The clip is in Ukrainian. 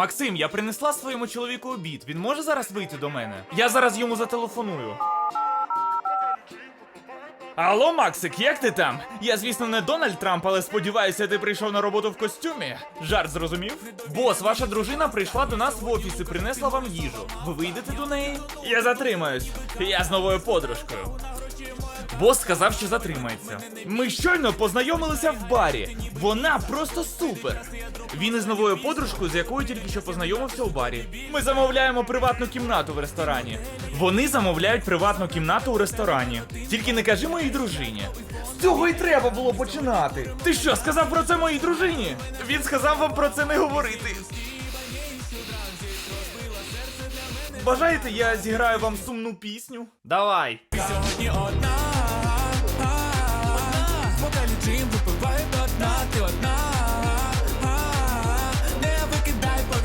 Максим, я принесла своєму чоловіку обід. Він може зараз вийти до мене? Я зараз йому зателефоную. Алло, Максик, як ти там? Я, звісно, не Дональд Трамп, але сподіваюся, ти прийшов на роботу в костюмі. Жарт зрозумів? Бос, ваша дружина прийшла до нас в офіс і принесла вам їжу. Ви вийдете до неї? Я затримаюсь. Я з новою подружкою. Бос сказав, що затримається. Ми щойно познайомилися в барі. Вона просто супер. Він із новою подружкою, з якою тільки що познайомився у барі. Ми замовляємо приватну кімнату в ресторані. Вони замовляють приватну кімнату у ресторані. Тільки не кажи моїй дружині. З цього і треба було починати. Ти що, сказав про це моїй дружині? Він сказав вам про це не говорити. Бажаєте, я зіграю вам сумну пісню? Давай. Сьогодні одна,